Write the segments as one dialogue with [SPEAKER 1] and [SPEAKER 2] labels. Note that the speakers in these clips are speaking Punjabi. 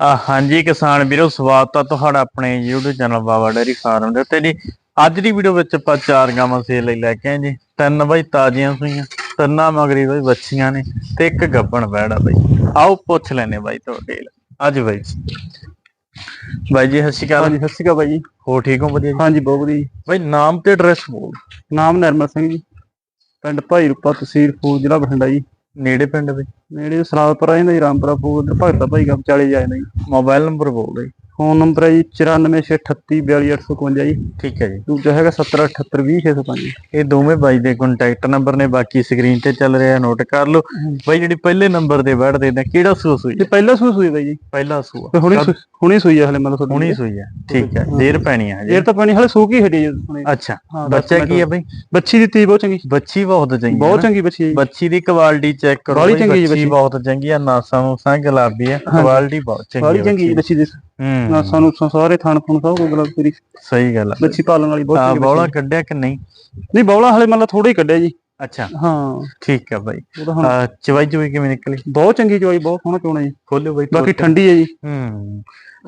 [SPEAKER 1] ਆ ਹਾਂਜੀ ਕਿਸਾਨ ਵੀਰੋ ਸਵਾਗਤ ਆ ਤੁਹਾਡਾ ਆਪਣੇ YouTube channel Baba dairy farm ਦੇ ਉੱਤੇ ਜੀ। ਅੱਜ ਦੀ ਵੀਡੀਓ ਵਿੱਚ ਆਪਾਂ ਚਾਰ ਗਾਵਾਂ ਸੇਲ ਲਈ ਲੈ ਕੇ ਆਏ ਜੀ। ਤਿੰਨ ਬਾਈ ਤਾਜ਼ੀਆਂ ਸੂਈਆਂ ਤਿੰਨਾਂ ਮਗਰੀ ਬਾਈ ਬੱਚੀਆਂ ਨੇ ਤੇ ਇੱਕ ਗੱਬਣ ਬੈੜਾ ਬਾਈ। ਆਓ ਪੁੱਛ ਲੈਨੇ ਬਾਈ ਤੁਹਾਡੇ ਅੱਜ ਬਾਈ ਬਾਈ ਜੀ ਸਤਿ ਸ਼੍ਰੀ ਅਕਾਲ।
[SPEAKER 2] ਹਾਂਜੀ ਸਤਿ ਸ਼੍ਰੀ ਅਕਾਲ ਬਾਈ ਜੀ।
[SPEAKER 1] ਹੋ ਠੀਕ ਹੋ? ਵਧੀਆ ਜੀ?
[SPEAKER 2] ਹਾਂਜੀ ਬਹੁਤ ਵਧੀਆ ਜੀ।
[SPEAKER 1] ਬਾਈ ਨਾਮ ਤੇ ਐਡਰੈਸ ਬੋਲ।
[SPEAKER 2] ਨਾਮ ਨਿਰਮਲ ਸਿੰਘ ਜੀ। ਪਿੰਡ ਭਾਈ ਰੂਪਾ ਤਹਿਸੀਲ ਫੂਲ ਜ਼ਿਲ੍ਹਾ ਬਠਿੰਡਾ ਜੀ।
[SPEAKER 1] ਨੇੜੇ ਪਿੰਡ ਬਾਈ
[SPEAKER 2] ਨੇੜੇ ਸਲਾਦਪੁਰ ਆ ਜਾਂਦਾ ਜੀ ਰਾਮਪੁਰਾ ਤੇ ਭਗਤਾ ਭਾਈ ਗਾ ਵਿਚਾਲੇ ਜਾ ਜਾਂਦਾ ਜੀ।
[SPEAKER 1] ਮੋਬਾਈਲ ਨੰਬਰ ਬੋਲ ਬਾਈ
[SPEAKER 2] ਫੋਨ ਨੰਬਰ ਹੈ ਜੀ 9468342852 ਜੀ।
[SPEAKER 1] ਠੀਕ ਹੈ ਜੀ।
[SPEAKER 2] ਦੂਜਾ ਹੈਗਾ 7078200605
[SPEAKER 1] ਇਹ ਦੋਵੇਂ ਬਾਈ ਦੇ ਕੰਟੈਕਟ ਨੰਬਰ ਨੇ ਬਾਕੀ ਸਕਰੀਨ ਤੇ ਚੱਲ ਰਿਹਾ ਨੋਟ ਕਰ ਲਓ। ਬਾਈ ਜਿਹੜੀ ਪਹਿਲੇ ਨੰਬਰ ਤੇ ਬੈਠਦੇ ਨੇ ਕਿਹੜਾ ਸੂਆ ਸੂਈ
[SPEAKER 2] ਇਹ ਪਹਿਲਾ ਸੂਈ ਸੂਈ ਬਾਈ ਜੀ।
[SPEAKER 1] ਪਹਿਲਾ ਸੂਆ।
[SPEAKER 2] ਤੇ ਹੁਣੀ ਹੁਣੀ ਸੂਈ ਆ ਹਲੇ ਮਤਲਬ ਤੁਹਾਡੀ।
[SPEAKER 1] ਹੁਣੀ ਸੂਈ ਹੈ। ਠੀਕ ਹੈ। ਦੇਰ ਪੈਣੀ ਹੈ ਹਜੇ।
[SPEAKER 2] ਤਾਂ ਪਾਣੀ ਹਲੇ ਸੂਕ ਹੀ ਹਟੀ ਜੀ।
[SPEAKER 1] ਅੱਛਾ।
[SPEAKER 2] ਹਾਂ,
[SPEAKER 1] ਬੱਚਾ ਕੀ ਹੈ ਬਈ?
[SPEAKER 2] ਬੱਚੀ ਦੀ ਤੀ ਬਹੁਤ ਚੰਗੀ।
[SPEAKER 1] ਬੱਚੀ ਬਹੁਤ ਚੰਗੀ ਹੈ
[SPEAKER 2] ਬਹੁਤ
[SPEAKER 1] ਨਾ।
[SPEAKER 2] ਚੰਗੀ ਬੱਚੀ ਹੈ
[SPEAKER 1] ਬੱਚੀ ਦੀ ਕੁਆਲਿਟੀ ਚੈੱਕ ਕਰੋ ਬੱਚੀ। ਬਹੁਤ ਚੰਗੀ ਹੈ ਨਾਸਾਂ ਨੂਸਾਂ ਗੁਲਾਬੀ ਹੈ। ਕੁਆਲਿਟੀ ਬਹੁਤ ਚੰਗੀ ਹੈ
[SPEAKER 2] ਬੱਚੀ ਦੇ।
[SPEAKER 1] ਹੂੰ
[SPEAKER 2] ਨਾ ਸਾਨੂੰ ਸਾਰੇ ਥਣ ਫੁਣ ਸਭ ਕੋ ਗਲਤ ਤੇਰੀ
[SPEAKER 1] ਸਹੀ ਗੱਲ ਹੈ
[SPEAKER 2] ਬੱਚੀ ਪਾਲਣ ਵਾਲੀ ਬਹੁਤ
[SPEAKER 1] ਆ
[SPEAKER 2] ਚੰਗੀ
[SPEAKER 1] ਬੌਲਾ ਕੱਢਿਆ ਕਿ ਨਹੀਂ?
[SPEAKER 2] ਨਹੀਂ ਬੌਲਾ ਹਲੇ ਮਤਲਬ ਥੋੜਾ ਹੀ ਕੱਢਿਆ ਜੀ।
[SPEAKER 1] ਅੱਛਾ।
[SPEAKER 2] ਹਾਂ।
[SPEAKER 1] ਠੀਕ ਹੈ ਬਾਈ। ਆ ਚਵਾਈ ਚੁਈ ਕਿਵੇਂ ਨਿਕਲੀ?
[SPEAKER 2] ਬਹੁਤ ਚੰਗੀ ਚੋਈ ਬਹੁਤ ਸੋਹਣਾ ਚੋਣਾ ਜੀ।
[SPEAKER 1] ਖੋਲਿਓ ਬਾਈ
[SPEAKER 2] ਬਾਕੀ ਠੰਡੀ ਹੈ ਜੀ।
[SPEAKER 1] ਹੂੰ।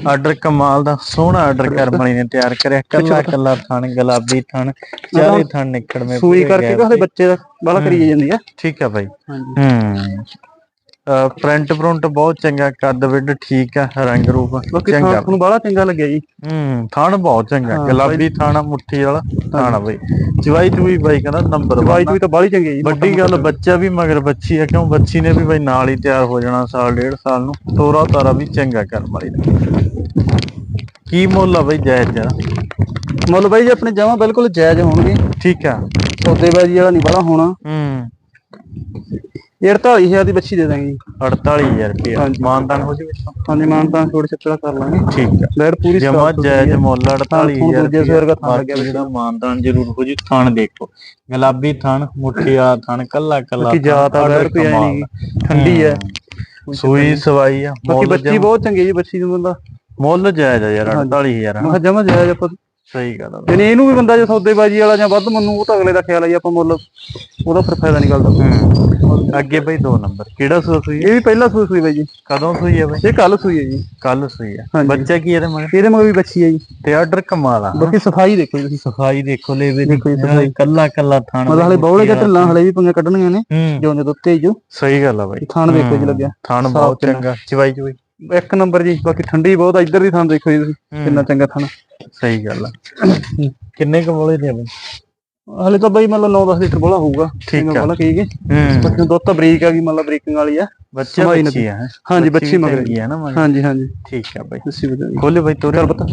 [SPEAKER 1] ਆਰਡਰ ਕਮਾਲ ਦਾ ਸੋਹਣਾ ਆਰਡਰ ਕਰਮ ਵਾਲੀ ਨੇ ਤਿਆਰ ਕਰਿਆ। ਕੱਲਾ ਕੱਲਾ ਥਣ ਗੁਲਾਬੀ ਥਣ ਚਾਰੇ ਥਣ ਨਿਕੜਵੇਂ
[SPEAKER 2] ਸੂਈ ਕਰਕੇ ਤਾਂ ਹਲੇ। ਬੱਚੇ ਦਾ ਬਾਲਾ ਕਰੀ ਜਾਂਦੀ ਆ।
[SPEAKER 1] ਠੀਕ ਹੈ ਬਾਈ।
[SPEAKER 2] ਹਾਂਜੀ।
[SPEAKER 1] ਹੂੰ। ਪ੍ਰਿੰਟ ਪ੍ਰਿੰਟ ਬਹੁਤ ਚੰਗਾ ਕੱਦ ਵਿੱਡ ਠੀਕ ਆ ਰੰਗ ਰੂਪ ਚੰਗਾ
[SPEAKER 2] ਤੁਹਾਨੂੰ ਬਾਲਾ ਚੰਗਾ ਲੱਗਿਆ ਜੀ।
[SPEAKER 1] ਹੂੰ ਥਣ ਬਹੁਤ ਚੰਗਾ ਗੁਲਾਬੀ ਥਾਣਾ ਮੁੱਠੀ ਵਾਲਾ ਥਾਣਾ ਬਈ। ਚਵਾਈ ਚੂਈ ਬਾਈ ਕਹਿੰਦਾ ਨੰਬਰ
[SPEAKER 2] ਦਵਾਈ ਚੋਈ ਤਾਂ ਬਾਲੀ ਚੰਗੀ ਜੀ
[SPEAKER 1] ਵੱਡੀ ਗੱਲ ਬੱਚਾ ਵੀ ਮਗਰ ਬੱਚੀ ਆ ਕਿਉਂ ਬੱਚੀ ਨੇ ਵੀ ਬਾਈ ਨਾਲ ਹੀ ਤਿਆਰ ਹੋ ਜਾਣਾ ਸਾਲ ਡੇਢ ਸਾਲ ਨੂੰ। ਤੋਰਾ ਤਾਰਾ ਵੀ ਚੰਗਾ ਕਰਮ ਵਾਲੀ ਦਾ। ਕੀ ਮੁੱਲ ਆ ਬਈ ਜਾਇਜ਼ ਜਰਾ?
[SPEAKER 2] ਮੁੱਲ ਬਾਈ ਜੀ ਆਪਣੇ ਜਮਾ ਬਿਲਕੁਲ ਜਾਇਜ਼ ਹੋਣਗੇ।
[SPEAKER 1] ਠੀਕ ਆ।
[SPEAKER 2] ਸੌਦੇਬਾਜ਼ੀ ਵਾਲਾ ਨਹੀਂ ਬਾਲਾ ਹੋਣਾ।
[SPEAKER 1] ਹੂੰ।
[SPEAKER 2] ਇਹ 48000 ਦੀ ਬੱਚੀ ਦੇ ਦਾਂਗੇ ਜੀ
[SPEAKER 1] 48000 ਰੁਪਏ
[SPEAKER 2] ਹਾਂਜੀ।
[SPEAKER 1] ਮਾਨਦਾਨ ਹੋ ਜੂ ਵਿੱਚੋਂ
[SPEAKER 2] ਹਾਂਜੀ ਮਾਨਤਾਂ ਛੋੜ ਚੱਪੜਾ ਕਰ ਲਾਂਗੇ
[SPEAKER 1] ਠੀਕ ਆ
[SPEAKER 2] ਲੈਟ ਪੂਰੀ
[SPEAKER 1] ਜਮਾ
[SPEAKER 2] ਤੋਂ ਵਧੀਆ।
[SPEAKER 1] ਮੁੱਲ 48000
[SPEAKER 2] ਦੂਜੇ ਸਵੇਰ ਦਾ ਥਾਂ
[SPEAKER 1] ਬਾਕੀ
[SPEAKER 2] ਲੱਗਿਆ
[SPEAKER 1] ਜਿਹੜਾ ਮਾਨਦਾਨ ਜ਼ਰੂਰ ਹੋ ਜੂ ਥਣ ਦੇਖੋ ਗੁਲਾਬੀ ਥਣ ਮੁੱਠੀਆ ਥਣ ਕੱਲਾ ਕੱਲਾ
[SPEAKER 2] ਬਾਕੀ ਜਾਤ ਆ ਵੈਰ ਕੋਈ ਨਹੀਂ ਠੰਡੀ ਹੈ
[SPEAKER 1] ਸੂਈ ਸਵਾਈ ਆ
[SPEAKER 2] ਬਾਕੀ
[SPEAKER 1] ਮੁੱਲ
[SPEAKER 2] ਬੱਚੀ
[SPEAKER 1] ਜਮਾਂ-
[SPEAKER 2] ਬਹੁਤ ਚੰਗੀ ਹੈ ਜੀ ਬੱਚੀ ਨੂੰ ਬੰਦਾ
[SPEAKER 1] ਮੁੱਲ ਜਾਇਜ਼ ਆ ਯਾਰ 48000
[SPEAKER 2] ਮੈਂ ਕਿਹਾ ਜਮਾ ਜਾਇਜ਼ ਆਪਾਂ
[SPEAKER 1] ਸਹੀ ਗੱਲ ਆ
[SPEAKER 2] ਨਹੀਂ ਇਹਨੂੰ ਵੀ ਬੰਦਾ ਜੇ ਸੌਦੇਬਾਜ਼ੀ ਵਾਲਾ ਜਾਂ ਵੱਧ ਮੰਨੂ ਉਹ ਤਾਂ ਅਗਲੇ ਦਾ ਖਿਆਲ ਆਈ ਆਪਾਂ ਮੁੱਲ ਉਹਦਾ ਫਿਰ ਫਾਇਦਾ ਨਹੀਂ ਕਰਦਾ
[SPEAKER 1] ਹੂੰ। ਅੱਗੇ ਬਈ ਦੋ ਨੰਬਰ। ਕਿਹੜਾ ਸੂਆ ਸੂਈ?
[SPEAKER 2] ਇਹ ਵੀ ਪਹਿਲਾ ਸੂਈ ਸੂਈ ਬਾਈ ਜੀ।
[SPEAKER 1] ਕਦੋਂ ਸੂਈ ਆ ਬਈ?
[SPEAKER 2] ਇਹ ਕੱਲ ਸੂਈ ਹੈ ਜੀ।
[SPEAKER 1] ਕੱਲ ਸੂਈ
[SPEAKER 2] ਹਾਂਜੀ।
[SPEAKER 1] ਬੱਚਾ ਕੀ ਇਹਦੇ ਮਗਰ?
[SPEAKER 2] ਇਹਦੇ ਮਗਰ ਵੀ ਬੱਚੀ ਹੈ ਜੀ।
[SPEAKER 1] ਤੇ ਆਰਡਰ ਕਮਾਲ ਆ
[SPEAKER 2] ਬਾਕੀ ਸਫ਼ਾਈ ਦੇਖੋ ਜੀ। ਤੁਸੀਂ
[SPEAKER 1] ਸਫ਼ਾਈ ਦੇਖੋ ਲੈ ਵੀ
[SPEAKER 2] ਦੇਖੋ ਸਫ਼ਾਈ।
[SPEAKER 1] ਕੱਲਾ ਕੱਲਾ ਥਣ
[SPEAKER 2] ਮਤਲਬ ਹਲੇ ਬੌਲੇ ਜਾਂ ਢਿੱਲਾਂ ਹਲੇ ਵੀ ਪੰਗੇ ਕੱਢਣੀਆਂ ਨੇ।
[SPEAKER 1] ਹੂੰ।
[SPEAKER 2] ਜਿਉਂ ਦੇ ਉੱਤੇ ਜੋ।
[SPEAKER 1] ਸਹੀ ਗੱਲ ਆ ਬਾਈ।
[SPEAKER 2] ਥਾਣ ਦੇਖੋ ਜੀ ਲੱਗਿਆ।
[SPEAKER 1] ਥਣ ਬਹੁਤ ਚੰਗਾ। ਚਵਾਈ ਚਵਾਈ।
[SPEAKER 2] ਇੱਕ ਨੰਬਰ ਜੀ ਬਾਕੀ ਠੰਡੀ ਬਹੁਤ ਆ ਇੱਧਰ ਦੀ ਥਾਂ ਦੇਖੋ ਜੀ ਤੁਸੀਂ। ਕਿੰਨਾ ਚੰਗਾ ਥਾਂ
[SPEAKER 1] ਸਹੀ ਗੱਲ ਆ। ਕਿੰਨੇ ਕੁ ਬੋਲੇ ਦੇ ਬਈ
[SPEAKER 2] ਹਲੇ ਤਾਂ ਬਾਈ ਮਤਲਬ 9-10 ਲੀਟਰ ਬੋਲਾ ਹੋਊਗਾ।
[SPEAKER 1] ਠੀਕ ਆ।
[SPEAKER 2] ਬੋਲਾ ਠੀਕ ਹੈ। ਬਾਕੀ ਦੁੱਧ ਤਾਂ ਬਰੀਕ ਆ ਗਈ ਮਤਲਬ ਬਰੀਕਿੰਗ ਵਾਲੀ ਆ।
[SPEAKER 1] ਬੱਚਾ ਬੱਚੀ ਆ?
[SPEAKER 2] ਹਾਂਜੀ ਬੱਚੀ ਮਗਰ।
[SPEAKER 1] ਚੰਗੀ ਆ ਨਾ
[SPEAKER 2] ਹਾਂਜੀ ਹਾਂਜੀ।
[SPEAKER 1] ਠੀਕ ਆ ਬਾਈ।
[SPEAKER 2] ਤੁਸੀਂ ਬਤਾਓ
[SPEAKER 1] ਖੋਲੇ ਬਾਈ ਤੋਰੇ।
[SPEAKER 2] ਚੱਲ ਪਤਾ।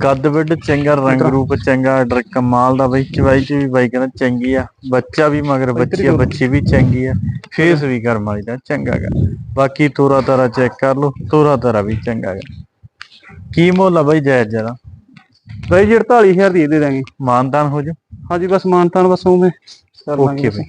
[SPEAKER 1] ਕੱਦ ਵਿੱਡ ਚੰਗਾ ਰੰਗ ਰੂਪ ਚੰਗਾ ਆਰਡਰ ਕਮਾਲ ਦਾ ਬਈ ਚਵਾਈ ਚ ਵੀ ਬਾਈ ਕਹਿੰਦਾ ਚੰਗੀ ਆ। ਬੱਚਾ ਵੀ ਮਗਰ ਬੱਚੀ ਆ ਬੱਚੀ ਵੀ ਚੰਗੀ ਆ। ਫੇਸ ਵੀ ਕਰਮ ਵਾਲੀ ਦਾ ਚੰਗਾ ਗਾ। ਬਾਕੀ ਤੋਰਾ ਤਾਰਾ ਚੈੱਕ ਕਰ ਲਓ ਤੋਰਾ ਤਾਰਾ ਵੀ ਚੰਗਾ ਗਾ। ਕੀ ਮੁੱਲ ਆ ਬਾਈ ਜਾਇਜ਼ ਜਰਾ
[SPEAKER 2] ਬਾਈ ਜੀ 48000 ਦੀ ਦੇ ਦਾਂਗੇ।
[SPEAKER 1] ਮਾਨਦਾਨ ਹੋ ਜਾ
[SPEAKER 2] ਹਾਂਜੀ ਬਸ ਮਾਨਤਾਨ ਬਸ ਉਵੇਂ ਕਰ ਲਾਂਗੇ
[SPEAKER 1] ਓਕੇ ਬਈ।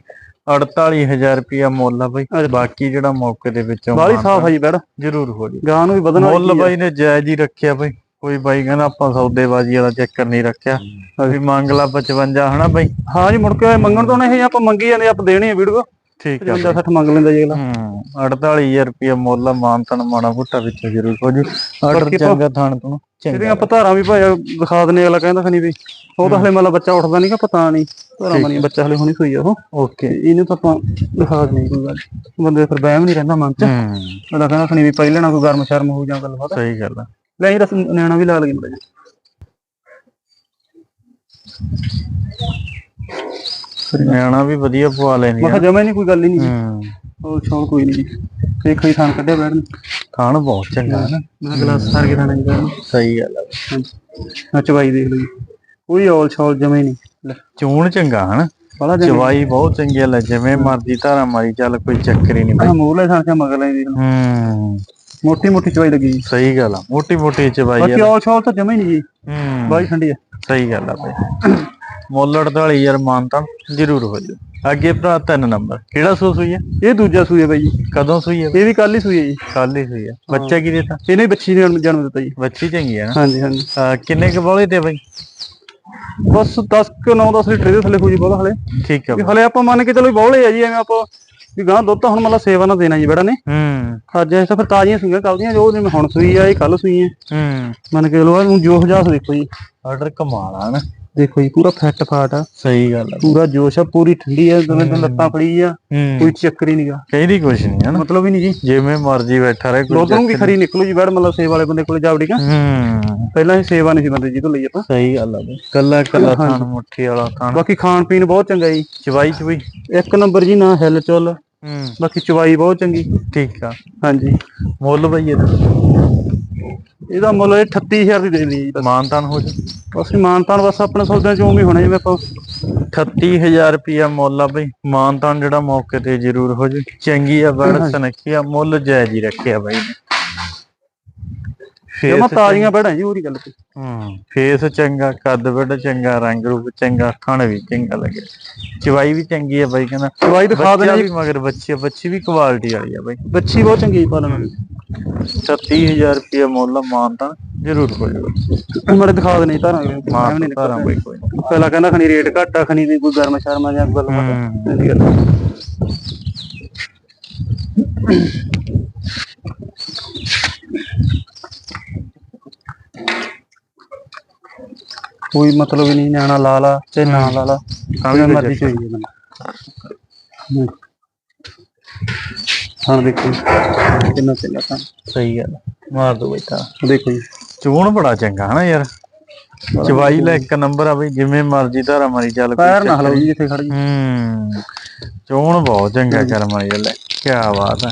[SPEAKER 1] 48000 ਰੁਪਿਆ ਮੁੱਲ ਆ ਬਾਈ। ਬਾਕੀ ਜਿਹੜਾ ਮੌਕੇ ਦੇ ਵਿੱਚੋਂ
[SPEAKER 2] ਬਾਲੀ ਸਾਫ਼ ਆ ਜੀ ਬੈੜ
[SPEAKER 1] ਜ਼ਰੂਰ ਹੋ ਜੀ
[SPEAKER 2] ਗਾਂ ਨੂੰ ਵੀ ਵਧਣ
[SPEAKER 1] ਮੁੱਲ
[SPEAKER 2] ਵਾਲੀ
[SPEAKER 1] ਬਾਈ ਨੇ ਜਾਇਜ਼ ਹੀ ਰੱਖਿਆ ਬਾਈ। ਕੋਈ ਬਾਈ ਕਹਿੰਦਾ ਆਪਾਂ ਸੌਦੇਬਾਜ਼ੀ ਵਾਲਾ ਚੱਕਰ ਨਹੀਂ ਰੱਖਿਆ। ਅਸੀਂ ਮੰਗ ਲਾ 55 ਹਨਾ ਬਾਈ?
[SPEAKER 2] ਹਾਂ ਜੀ ਮੁੜ ਕੇ ਮੰਗਣ ਤੋਂ ਨਹੀਂ ਆਪਾਂ ਮੰਗੀ ਜਾਂਦੇ ਆਪਾਂ ਦੇਣੀ ਆ ਵੀਡੀਓ।
[SPEAKER 1] ਠੀਕ ਆ।
[SPEAKER 2] 50 60 ਮੰਗ ਲੈਂਦਾ ਜੀ ਅਗਲਾ।
[SPEAKER 1] ਹੂੰ 48000 ਰੁਪਏ ਮੁੱਲ ਆ, ਮਾਨਤਨ ਮਾਣਾ ਬੁੱਟਾ ਵਿੱਚ ਜ਼ਰੂਰ ਹੋ ਜੂ ਆਰਡਰ
[SPEAKER 2] ਬਾਕੀ
[SPEAKER 1] ਚੰਗਾ ਥਾਣ ਤੋਂ ਚੰਗਾ।
[SPEAKER 2] ਇਹਦੀਆਂ ਆਪਾਂ ਧਾਰਾਂ ਵੀ ਭਾਇਆ ਦਿਖਾ ਦਨੇ ਅਗਲਾ ਕਹਿੰਦਾ ਖਣੀ ਵੀ ਉਹ ਤਾਂ ਹਲੇ ਮਤਲਬ ਬੱਚਾ ਉੱਠਦਾ ਨਹੀਂਗਾ ਪਤਾ ਨਹੀਂ। ਧਾਰਾਂ ਮਨੀ ਬੱਚਾ ਹਲੇ ਹੁਣੀ ਸੋਈ ਆ ਉਹ।
[SPEAKER 1] ਓਕੇ।
[SPEAKER 2] ਇਹਨੂੰ ਤਾਂ ਆਪਾਂ ਦਿਖਾ ਦਨੇ ਕੋਈ ਗੱਲ ਨੀ। ਬੰਦੇ ਦਾ ਫਿਰ ਵਹਿਮ ਨਹੀਂ ਰਹਿੰਦਾ ਮਨ ਚ।
[SPEAKER 1] ਹੂੰ।
[SPEAKER 2] ਅਗਲਾ ਕਹਿੰਦਾ ਖਣੀ ਵੀ ਪਹਿਲੇ ਨਾ ਕੋਈ ਗਰਮ ਸ਼ਰਮ ਹੋ ਜਾਂ ਗੱਲਬਾਤ।
[SPEAKER 1] ਸਹੀ ਗੱਲ ਆ।
[SPEAKER 2] ਲੈ ਜੀ ਰਸ ਨਿਆਣਾ ਵੀ ਲਾ ਲਗੇ ਜੀ
[SPEAKER 1] ਨਿਆਣਾ ਵੀ ਵਧੀਆ ਪਵਾ ਲੈਣੀ
[SPEAKER 2] ਮੈਂ ਕਿਹਾ ਜਮਾ ਨਹੀਂ ਕੋਈ ਗੱਲ ਹੀ ਨਹੀਂ
[SPEAKER 1] ਹੂੰ।
[SPEAKER 2] ਉਹ ਸ਼ੌਲ ਕੋਈ ਨਹੀਂ ਤੇ ਖਈ ਥਾਨ ਕੱਢਿਆ ਬੈਠਣ
[SPEAKER 1] ਥਾਣ ਬਹੁਤ ਚੰਗਾ। ਹੈ ਨਾ
[SPEAKER 2] ਮੈਂ ਕਿਹਾ ਗਲਾਸ ਸਾਰ ਕੇ ਥਾਣਾ ਜੀ
[SPEAKER 1] ਸਹੀ ਗੱਲ ਆ।
[SPEAKER 2] ਹਾਂਜੀ। ਆ ਚਵਾਈ ਦੇਖ ਜੀ। ਕੋਈ ਔਲ ਛੌਲ ਜਮਾ ਹੀ ਨਹੀਂ। ਲੈ।
[SPEAKER 1] ਚੂਣ ਚੰਗਾ ਹਨਾ?
[SPEAKER 2] ਬੜਾ ਜਮਾ
[SPEAKER 1] ਚਵਾਈ ਬਹੁਤ ਚੰਗੀ ਆ ਲੈ ਜਿਵੇਂ ਮਰਜ਼ੀ ਧਾਰਾ ਮਾਰੀ ਚੱਲ ਕੋਈ ਚੱਕਰ ਹੀ ਨਹੀਂ ਬਾਈ।
[SPEAKER 2] ਆ ਮੂਰਲੇ ਥਾਂ ਤੇ ਮਗਰ ਲੈ ਦੇਖ ਲਓ।
[SPEAKER 1] ਹੂੰ।
[SPEAKER 2] ਮੋਟੀ ਮੋਟੀ ਚਵਾਈ ਲੱਗੀ ਜੀ।
[SPEAKER 1] ਸਹੀ ਗੱਲ ਆ ਮੋਟੀ ਮੋਟੀ ਚਵਾਈ
[SPEAKER 2] ਬਾਕੀ
[SPEAKER 1] ਆ
[SPEAKER 2] ਔਲ ਛੌਲ ਤਾਂ ਜਮਾ ਹੀ ਨਹੀਂ ਜੀ।
[SPEAKER 1] ਹੂੰ।
[SPEAKER 2] ਬਾਈ ਠੰਡੀ ਆ।
[SPEAKER 1] ਸਹੀ ਗੱਲ ਆ ਬਾਈ। ਮੁੱਲ 48000 ਮਾਨਤਾ ਜ਼ਰੂਰ ਹੋ ਜੂ ਅੱਗੇ ਭਰਾ ਤਿੰਨ ਨੰਬਰ। ਕਿਹੜਾ ਸੂ ਸੂਈ ਹੈ
[SPEAKER 2] ਇਹ ਦੂਜਾ ਸੂਈ ਹੈ ਬਾਈ ਜੀ।
[SPEAKER 1] ਕਦੋਂ ਸੂਈ ਹੈ
[SPEAKER 2] ਇਹ ਵੀ ਕੱਲ ਹੀ ਸੂਈ ਹੈ ਜੀ।
[SPEAKER 1] ਕੱਲ ਹੀ ਸੂਈ ਹੈ। ਬੱਚਾ ਕੀ ਦੇਤਾ?
[SPEAKER 2] ਇਹਨੇ ਬੱਚੀ ਨੇ ਜਨਮ ਦਿੱਤਾ ਜੀ।
[SPEAKER 1] ਬੱਚੀ ਚੰਗੀ ਹੈ ਨਾ?
[SPEAKER 2] ਹਾਂਜੀ ਹਾਂਜੀ।
[SPEAKER 1] ਕਿੰਨੇ ਕ ਬੋਲੇ ਤੇ ਬਾਈ?
[SPEAKER 2] ਬਸ 10 ਕਿ 9 10 ਲੀਟਰ ਦੇ ਥੱਲੇ ਹੋ ਜੀ ਬੋਲਾ ਹਲੇ।
[SPEAKER 1] ਠੀਕ ਆ
[SPEAKER 2] ਵੀ ਹਲੇ ਆਪਾਂ ਮੰਨ ਕੇ ਚਲੋ ਬੌਲੇ ਆ ਜੀ ਐਵੇਂ ਆਪਾਂ ਵੀ ਗਾਂ ਦੁੱਧ ਤਾਂ ਹੁਣ ਮਤਲਬ ਸੇਵਾ ਨਾਲ ਦੇਣਾ ਜੀ ਬੜਾ ਨੇ।
[SPEAKER 1] ਹੂੰ।
[SPEAKER 2] ਅੱਜ ਐ ਤਾਂ ਫਿਰ ਤਾਜ਼ੀਆਂ ਸੂਈਆਂ ਕੱਲਦੀਆਂ ਜੋ ਜਿਵੇਂ ਹੁਣ ਸੂਈ ਆ ਇਹ ਕੱਲ ਸੂਈ ਹੈ
[SPEAKER 1] ਹੂੰ।
[SPEAKER 2] ਮੰਨ ਕੇ ਲੋ ਨੂੰ ਜੋਸ਼ ਜਾਸ ਦੇਖੋ ਜੀ।
[SPEAKER 1] ਆਰਡਰ ਕਮਾਲ ਆ ਨਾ
[SPEAKER 2] ਦੇਖੋ ਜੀ ਪੂਰਾ ਫਿੱਟ ਫਾਟ ਆ।
[SPEAKER 1] ਸਹੀ ਗੱਲ ਆ।
[SPEAKER 2] ਪੂਰਾ ਜੋਸ਼ ਆ ਪੂਰੀ ਠੰਡੀ ਆ ਦੋਵੇਂ ਦਿਨ ਲੱਤਾਂ ਫੜੀ ਆ ਕੋਈ ਚੱਕਰ ਹੀ ਨਹੀਂਗਾ
[SPEAKER 1] ਕਹਿੰਦੀ ਕੁਛ ਨਹੀਂ ਹੈ ਨਾ
[SPEAKER 2] ਮਤਲਬ ਹੀ ਨਹੀਂ ਜੀ।
[SPEAKER 1] ਜਿਵੇਂ ਮਰਜ਼ੀ ਬੈਠਾ ਰਹੇ ਕੋਈ
[SPEAKER 2] ਨੂੰ ਵੀ ਖਰੀ ਨਿਕਲੂ ਜੀ ਬੜ ਮਤਲਬ ਸੇਵ ਵਾਲੇ ਬੰਦੇ ਕੋਲ ਜਾਵੜੀ ਕਾ
[SPEAKER 1] ਹੂੰ।
[SPEAKER 2] ਪਹਿਲਾਂ ਹੀ ਸੇਵਾ ਨਹੀਂ ਸੀ ਬੰਦੇ ਜੀ ਤੋਂ ਲਈ ਆਪਾਂ।
[SPEAKER 1] ਸਹੀ ਗੱਲ ਆ ਬਈ। ਕੱਲਾ ਕੱਲਾ ਥਾਣ ਮੁੱਠੀ ਵਾਲਾ ਥਾਣ
[SPEAKER 2] ਬਾਕੀ ਖਾਣ ਪੀਣ ਬਹੁਤ ਚੰਗਾ ਜੀ।
[SPEAKER 1] ਚਵਾਈ ਚਵਾਈ?
[SPEAKER 2] ਇੱਕ ਨੰਬਰ ਜੀ ਨਾ ਹਿੱਲ ਚੁੱਲ।
[SPEAKER 1] ਹੂੰ।
[SPEAKER 2] ਬਾਕੀ ਚਵਾਈ ਬਹੁਤ ਚੰਗੀ।
[SPEAKER 1] ਠੀਕ ਆ।
[SPEAKER 2] ਹਾਂਜੀ।
[SPEAKER 1] ਮੁੱਲ ਬਈ ਇਹਦਾ?
[SPEAKER 2] ਇਹਦਾ ਮੁੱਲ ਇਹ 38000 ਦੀ ਦੇ ਬਸ।
[SPEAKER 1] ਮਾਨਤਾਨ ਹੋ ਜਾ
[SPEAKER 2] ਬਸ ਮਾਨਤਾਨ ਬਸ ਆਪਣੇ ਸੌਦਿਆਂ ਚੋਂ ਵੀ ਹੋਣਾ ਜਿਵੇਂ ਆਪਾਂ
[SPEAKER 1] 38000 ਰੁਪਿਆ ਮੁੱਲ ਆ ਬਈ। ਮਾਨਤਾਨ ਜਿਹੜਾ ਮੌਕੇ ਤੇ ਜ਼ਰੂਰ ਹੋ ਜੇ। ਚੰਗੀ ਆ ਬੜ ਸਨਖੀ ਆ। ਮੁੱਲ ਜਾਇਜ਼ ਹੀ ਰੱਖਿਆ ਬਾਈ। ਨੇ
[SPEAKER 2] ਜਮਾ ਤਾਜ਼ੀਆਂ ਬੜਾਂ ਜੀ ਉਹਦੀ ਗੱਲ ਤੇ।
[SPEAKER 1] ਹੂੰ ਫੇਸ ਚੰਗਾ ਕੱਦ ਵੱਡ ਚੰਗਾ ਰੰਗ ਰੂਪ ਚੰਗਾ ਖਾਣ ਵੀ ਚੰਗਾ ਲੱਗੇ ਚਵਾਈ ਵੀ ਚੰਗੀ ਆ ਬਾਈ ਕਹਿੰਦਾ
[SPEAKER 2] ਚਵਾਈ ਦਿਖਾ ਦੇਣਾ
[SPEAKER 1] ਵੀ ਮਗਰ ਬੱਚੀ ਬੱਚੀ ਵੀ ਕੁਆਲਿਟੀ ਵਾਲੀ ਆ ਬਾਈ।
[SPEAKER 2] ਬੱਚੀ ਬਹੁਤ ਚੰਗੀ ਜੀ ਪਾਲਣ ਵਾਲੀ।
[SPEAKER 1] 30000 ਰੁਪਏ ਮੁੱਲ ਮਾਨਤਾਨ ਜ਼ਰੂਰ ਹੋ ਜਾਊਗਾ
[SPEAKER 2] ਮੜੇ ਦਿਖਾ ਦੇਣੇ ਧਾਰਾਂ
[SPEAKER 1] ਮਾਨ ਧਾਰਾਂ ਬਾਈ ਕੋਈ।
[SPEAKER 2] ਪਹਿਲਾਂ ਕਹਿੰਦਾ ਖਣੀ ਰੇਟ ਘੱਟ ਆ ਖਣੀ ਦੀ ਕੋਈ ਗਰਮ ਸ਼ਰਮਾ ਜਾਂ ਗੱਲ
[SPEAKER 1] ਹੂੰ
[SPEAKER 2] ਇਹਦੀ ਗੱਲ ਕੋਈ ਮਤਲਬ ਹੀ ਨਹੀਂ ਨਿਆਣਾ ਲਾ ਲਾ ਤੇ ਨਾ ਲਾ ਲਾ।
[SPEAKER 1] ਹਾਂ ਕੋਈ
[SPEAKER 2] ਮਰਜ਼ੀ ਚਾਹੀਏ ਬੰਦਾ ਹਾਂ ਦੇਖੋ। ਕਿੰਨਾ ਚੰਗਾ ਤਾਂ
[SPEAKER 1] ਸਹੀ ਗੱਲ। ਮਾਰ ਦੋ ਤਾਂ।
[SPEAKER 2] ਦੇਖੋ ਜੀ।
[SPEAKER 1] ਚੋਣ ਬੜਾ ਚੰਗਾ ਹਨਾ ਯਾਰ? ਚਵਾਈ ਲੈ ਇੱਕ ਨੰਬਰ ਆ ਬਈ ਜਿਵੇਂ ਮਰਜ਼ੀ ਧਾਰਾ ਮਾਰੀ ਚੱਲ ਕੋਈ
[SPEAKER 2] ਪੈਰ ਨਾ ਜਿੱਥੇ ਖੜ
[SPEAKER 1] ਹੂੰ। ਚੋਣ ਬਹੁਤ ਚੰਗਾ ਕਰਮ ਵਾਲੀ ਗੱਲ ਹੈ ਕੀ ਬਾਤ ਹੈ।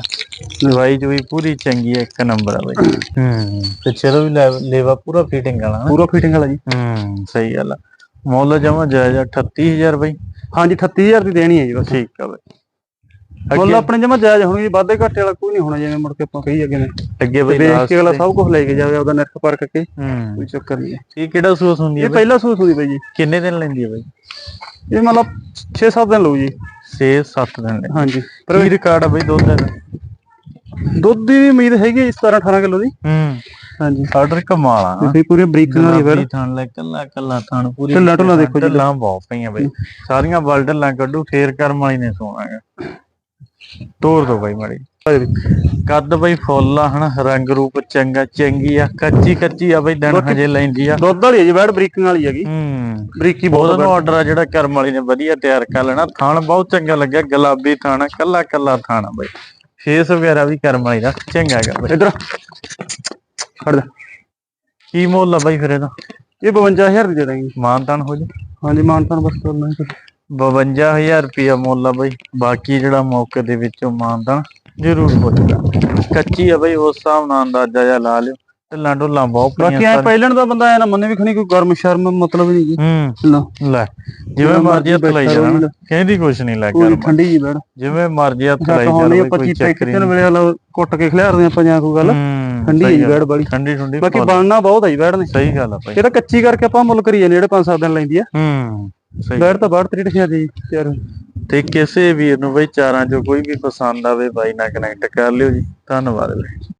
[SPEAKER 1] ਚਵਾਈ ਚੋਈ ਪੂਰੀ ਚੰਗੀ ਹੈ ਇੱਕ ਨੰਬਰ ਆ ਬਈ। ਹੂੰ। ਤੇ ਚਲੋ ਵੀ ਲੈ- ਲੇਵਾ ਪੂਰਾ ਫਿਟਿੰਗ ਵਾਲਾ
[SPEAKER 2] ਪੂਰਾ ਫਿਟਿੰਗ ਵਾਲਾ ਜੀ।
[SPEAKER 1] ਹੂੰ ਸਹੀ ਗੱਲ ਆ। ਮੁੱਲ ਜਮਾ ਜਾਇਜ਼ ਆ, 38000 ਬਈ।
[SPEAKER 2] ਹਾਂਜੀ 38000 ਦੀ ਦੇਣੀ ਹੈ ਜੀ ਬਸ।
[SPEAKER 1] ਠੀਕ ਆ ਬਈ।
[SPEAKER 2] ਮੁੱਲ
[SPEAKER 1] ਅੱਗੇ
[SPEAKER 2] ਆਪਣੇ ਜਮਾ ਜਾਇਜ਼ ਹੋਣਗੇ ਜੀ ਵਾਧੇ ਘਾਟੇ ਵਾਲਾ ਕੋਈ ਨਹੀਂ ਹੋਣਾ ਜਿਵੇਂ ਮੁੜ ਕੇ ਆਪਾਂ ਕਹੀ ਅੱਗੇ ਨੇ।
[SPEAKER 1] ਅੱਗੇ ਬਈ
[SPEAKER 2] ਵੇਖ
[SPEAKER 1] last
[SPEAKER 2] ਕੇ ਅਗਲਾ
[SPEAKER 1] ਤੇ-
[SPEAKER 2] ਸਭ ਕੁਝ ਲੈ ਕੇ ਜਾਵੇ ਉਹਦਾ ਨਿਰਖ ਪਰਖ ਕੇ।
[SPEAKER 1] ਹੂੰ।
[SPEAKER 2] ਕੋਈ ਚੱਕਰ ਨਹੀਂ। ਹੈ
[SPEAKER 1] ਇਹ ਕਿਹੜਾ ਸੂਸ ਹੁੰਦੀ ਹੈ
[SPEAKER 2] ਇਹ
[SPEAKER 1] ਬਈ
[SPEAKER 2] ਪਹਿਲਾ ਸੂਸ ਹੁੰਦੀ ਬਾਈ ਜੀ।
[SPEAKER 1] ਕਿੰਨੇ ਦਿਨ ਲੈਂਦੀ ਹੈ ਬਈ?
[SPEAKER 2] ਇਹ ਮਤਲਬ 6-7 ਦਿਨ ਲਊ ਜੀ।
[SPEAKER 1] 6-7 ਦਿਨ ਲੈ
[SPEAKER 2] ਹਾਂਜੀ।
[SPEAKER 1] ਪਰ ਵੀ ਰਿਕਾਰਡ ਆ ਬਈ ਦੁੱਧ ਦਾ
[SPEAKER 2] ਦੁੱਧ ਦੀ ਵੀ ਉਮੀਦ ਹੈਗੀ ਹੈ ਜੀ 17-18 ਕਿਲੋ ਦੀ।
[SPEAKER 1] ਹੂੰ।
[SPEAKER 2] ਹਾਂਜੀ।
[SPEAKER 1] ਆਰਡਰ ਕਮਾਲ ਆ ਨਾ।
[SPEAKER 2] ਤੇ ਪੂਰੀ ਬਰੀਕ ਨਾਲ ਹੀ
[SPEAKER 1] ਗੁਲਾਬੀ ਥਣ ਲੈ ਕੱਲਾ ਕੱਲਾ ਥਣ ਪੂਰੀ
[SPEAKER 2] ਢਿੱਲਾਂ ਢੁੱਲਾਂ ਦੇਖੋ ਜੀ।
[SPEAKER 1] ਢਿੱਲਾਂ ਬਹੁਤ ਪਈਆਂ ਬਈ। ਸਾਰੀਆਂ ਬਲ ਢਿੱਲਾਂ ਕੱਢੂ ਫੇਰ ਕਰਮ ਵਾਲੀ ਨੇ ਸੋਣਾਗਾ ਤੋਰ ਦੋ ਬਈ ਮਾੜੀ। ਕੱਦ ਬਈ ਫੁੱਲ ਆ ਹਨਾ ਰੰਗ ਰੂਪ ਚੰਗਾ ਚੰਗੀ ਆ ਕੱਚੀ ਕੱਚੀ ਆ ਬਈ ਦਿਨ ਹਜੇ ਲੈਂਦੀ ਆ।
[SPEAKER 2] ਦੁੱਧ ਵਾਲੀ ਜੀ ਬੈੜ ਬਰੀਕਿੰਗ ਵਾਲੀ ਹੈਗੀ।
[SPEAKER 1] ਹੂੰ।
[SPEAKER 2] ਬਰੀਕੀ
[SPEAKER 1] ਬਹੁਤ ਨੂੰ ਆਰਡਰ ਆ ਜਿਹੜਾ ਕਰਮ ਵਾਲੀ ਨੇ ਵਧੀਆ ਤਿਆਰ ਕਰ ਲੈਣਾ। ਥਣ ਬਹੁਤ ਚੰਗਾ ਲੱਗਿਆ ਗੁਲਾਬੀ ਥਣ ਕੱਲਾ ਕੱਲਾ ਥਣ ਬਈ। ਫੇਸ ਵਗੈਰਾ ਵੀ ਕਰਮ ਵਾਲੀ ਦਾ ਚੰਗਾ ਹੈਗਾ ਬਈ।
[SPEAKER 2] ਇਧਰ ਖੜ ਜਾ।
[SPEAKER 1] ਕੀ ਮੁੱਲ ਆ ਬਈ ਫਿਰ ਇਹਦਾ?
[SPEAKER 2] ਇਹ 52000 ਦੀ ਦੇ ਦਾਂਗੇ।
[SPEAKER 1] ਮਾਨਤਾਨ ਹੋ ਜੀ।
[SPEAKER 2] ਹਾਂਜੀ ਮਾਨਤਾਨ ਬਸ ਕਰਨਾ ਹੈ
[SPEAKER 1] 52000 ਰੁਪਿਆ ਮੁੱਲ ਆ ਬਈ। ਬਾਕੀ ਜਿਹੜਾ ਮੌਕੇ ਦੇ ਵਿੱਚੋਂ ਮਾਨਦਾਨ ਜ਼ਰੂਰ ਹੋ ਜਾਊਗਾ ਕੱਚੀ ਆ ਬਈ ਉਸ ਹਿਸਾਬ ਨਾਲ ਅੰਦਾਜ਼ਾ ਜਿਹਾ ਲਾ ਲਿਓ। ਢਿੱਲਾਂ ਢੁੱਲਾਂ ਬਹੁਤ
[SPEAKER 2] ਬਾਕੀ ਐ ਪਹਿਲਣ ਦਾ ਬੰਦਾ ਐ ਨਾ ਮੰਨੇ ਵੀ ਖਣੀ ਕੋਈ ਗਰਮ ਸ਼ਰਮ ਮਤਲਬ ਨਹੀਂ ਜੀ
[SPEAKER 1] ਲੈ ਜਿਵੇਂ ਮਰਜ਼ੀ ਹੱਥ ਲਾਈ ਜਾਣਾ। ਕਹਿੰਦੀ ਕੁਛ ਨਹੀਂ ਲੱਗ
[SPEAKER 2] ਪੂਰੀ ਠੰਡੀ ਜੀ ਬੈੜ
[SPEAKER 1] ਜਿਵੇਂ ਮਰਜ਼ੀ ਹੱਥ ਲਾਈ ਜਾਣਾ
[SPEAKER 2] ਇਹ
[SPEAKER 1] ਬਈ
[SPEAKER 2] 25
[SPEAKER 1] ਕੋਈ ਚੱਕਰ
[SPEAKER 2] ਕਿਤੇ ਵੇਲੇ ਵਾਲਾ ਕੁੱਟ ਕੇ ਖਿਲਾਰਦੇ ਆਪਾਂ ਜਾਂ ਕੋਈ ਗੱਲ। ਠੰਡੀ ਜੀ। ਬੈੜ ਬੜੀ।
[SPEAKER 1] ਠੰਡੀ ਠੰਡੀ
[SPEAKER 2] ਬਾਕੀ। ਬਣਨਾ ਬਹੁਤ ਆ ਜੀ ਬੈੜ ਨੇ
[SPEAKER 1] ਸਹੀ ਗੱਲ ਆ ਭਾਈ
[SPEAKER 2] ਇਹ ਤਾਂ ਕੱਚੀ ਕਰਕੇ ਆਪਾਂ ਮੁੱਲ ਕਰੀਏ ਜਿਹੜੇ 5-7 ਦਿਨ ਲੈਂਦੀ ਆ।
[SPEAKER 1] ਹੂੰ ਸਹੀ
[SPEAKER 2] ਬੈੜ ਤਾਂ ਬਾੜ ਤਰੀਟ ਖਿਆ ਜੀ ਯਾਰ
[SPEAKER 1] ਤੇ ਕਿਸੇ ਵੀਰ ਨੂੰ ਬਈ ਚਾਰਾਂ ਚੋਂ ਕੋਈ ਵੀ ਪਸੰਦ ਆਵੇ ਬਾਈ ਨਾਲ ਕਨੈਕਟ ਕਰ ਲਿਓ ਜੀ। ਧੰਨਵਾਦ ਬਈ